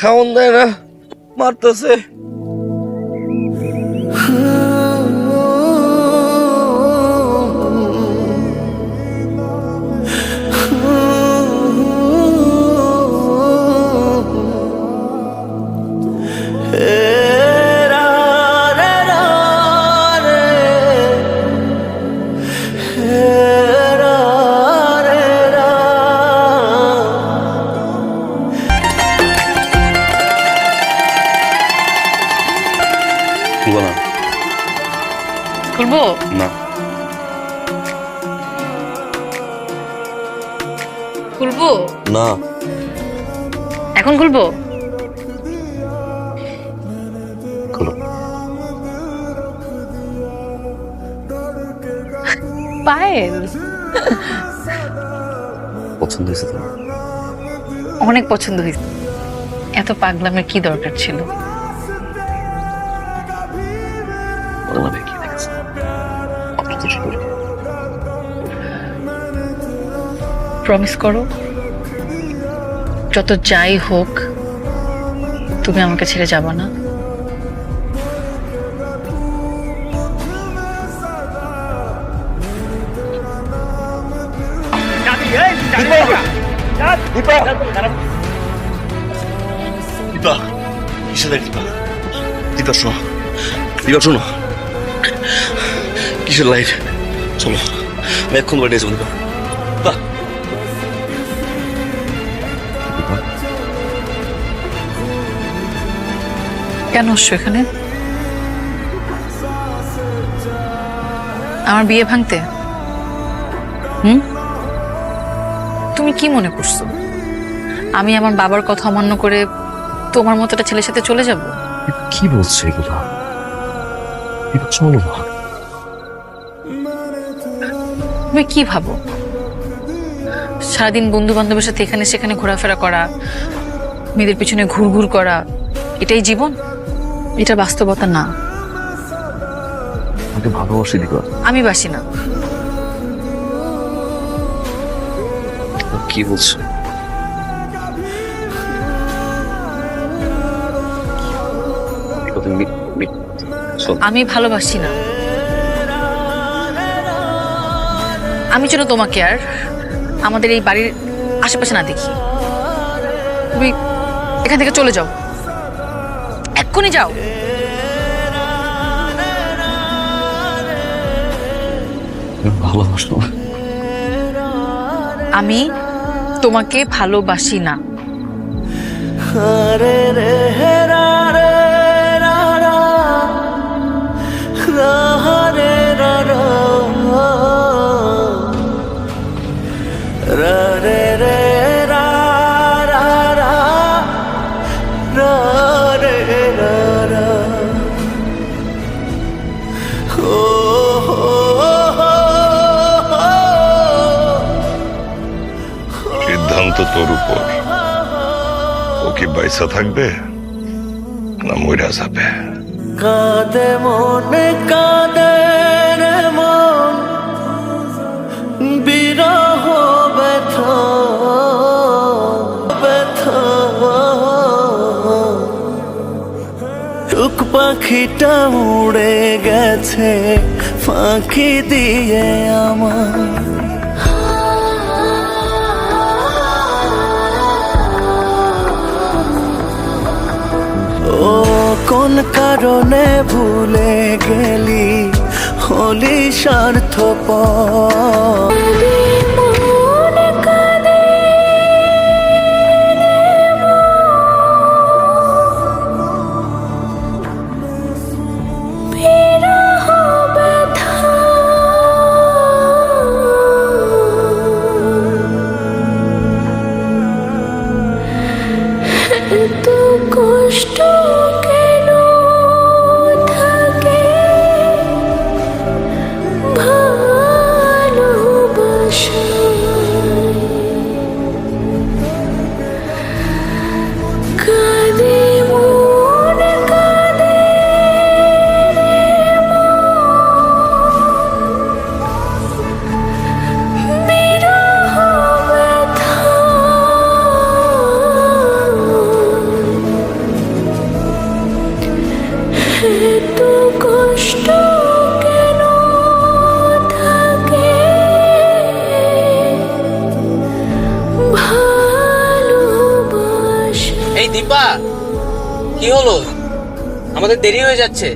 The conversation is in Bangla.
খাওন দেয় না মারতেছে। খুলবো না। খুলবো? না। এখন খুলবো? খুলো। পায়েল। পছন্দ হয়েছে অনেক পছন্দ হয়েছে। এত পাগলামের কি দরকার ছিল? কি? প্রমিস করো, যত যাই হোক, তুমি আমাকে ছেড়ে যাবা না। দীপা, কিসে দেখ দীপা? কিসের চলো, আমি এক্ষণ বাড়ি যাব দীপা কেন আসছো এখানে? আমার বিয়ে ভাঙতে? হুম? তুমি কি মনে করছ? আমি আমার বাবার কথা অমান্য করে তোমার মতো একটা ছেলের সাথে চলে যাব? কি বলছো এগুলো? চলো না। তুমি কি ভাবো? সারাদিন বন্ধু বান্ধবের সাথে এখানে সেখানে ঘোরাফেরা করা মেয়েদের পিছনে ঘুরঘুর করা এটাই জীবন? এটা বাস্তবতা না। আমাকে ভালোবাসি আমি বাসি না। কি বলছে? আমি ভালোবাসি না। আমি যেন তোমাকে আর আমাদের এই বাড়ির আশেপাশে না দেখি। তুমি এখান থেকে চলে যাও। এক্ষুনি যাও। তুমি ভালোবাসো। না আমি তোমাকে ভালোবাসি না। সিদ্ধান্ত তোর উপর। ও কি বাইসা থাকবে না মইরা যাবে? কাঁদে মনে, কাঁদে পাখিটা উড়ে গেছে, ফাঁকি দিয়ে আমার। কোন কারণে ভুলে গেলি? হলি স্বার্থপর কি হলো? আমাদের দেরি হয়ে যাচ্ছে।